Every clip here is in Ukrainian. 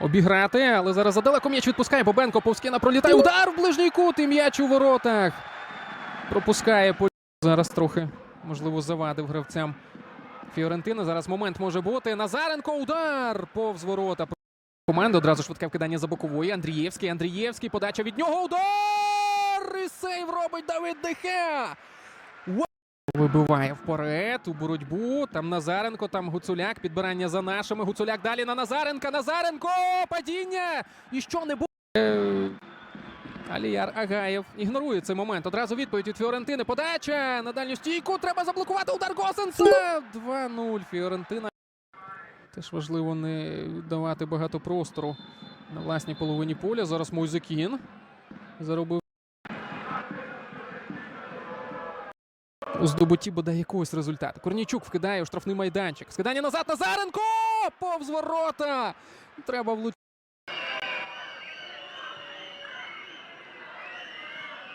обіграти, але зараз задалеко м'яч відпускає. Бобенко Повскіна пролітає. Удар в ближній кут і м'яч у воротах. Пропускає. Зараз трохи, можливо, завадив гравцям Фіорентини. Зараз момент може бути. Назаренко удар повз ворота. Команда одразу швидке вкидання за бокової. Андрієвський. Андрієвський. Подача від нього. Удар! І сейв робить Давид Дехе. Ва- Вибиває вперед у боротьбу. Там Назаренко, там Гуцуляк. Підбирання за нашими. Гуцуляк далі на Назаренка. Назаренко! Падіння! І що не буде? Аліяр Агаєв ігнорує цей момент. Одразу відповідь від Фіорентини. Подача на дальню стійку. Треба заблокувати удар Госенса. 2-0. Фіорентина. Теж важливо не давати багато простору на власній половині поля. Зараз Мойзекін заробив. У здобутті бодай якогось результату. Корнійчук вкидає у штрафний майданчик. Скидання назад Назаренко! Повз ворота! Треба влучити.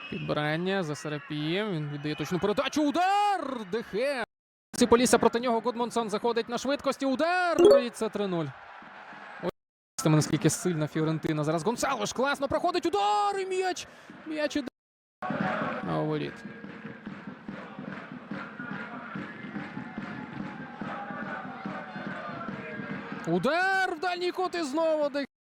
Підбирання за Серапієм. Він віддає точну передачу. Удар! Дехе. Ці Полісся проти нього Гудмонсон заходить на швидкості. Удар! І це 3-0. Ось наскільки сильна Фіорентина. Зараз Гонсалош класно проходить. Удар! І м'яч! М'яч іде. А воріт. Удар в дальній кут і знову.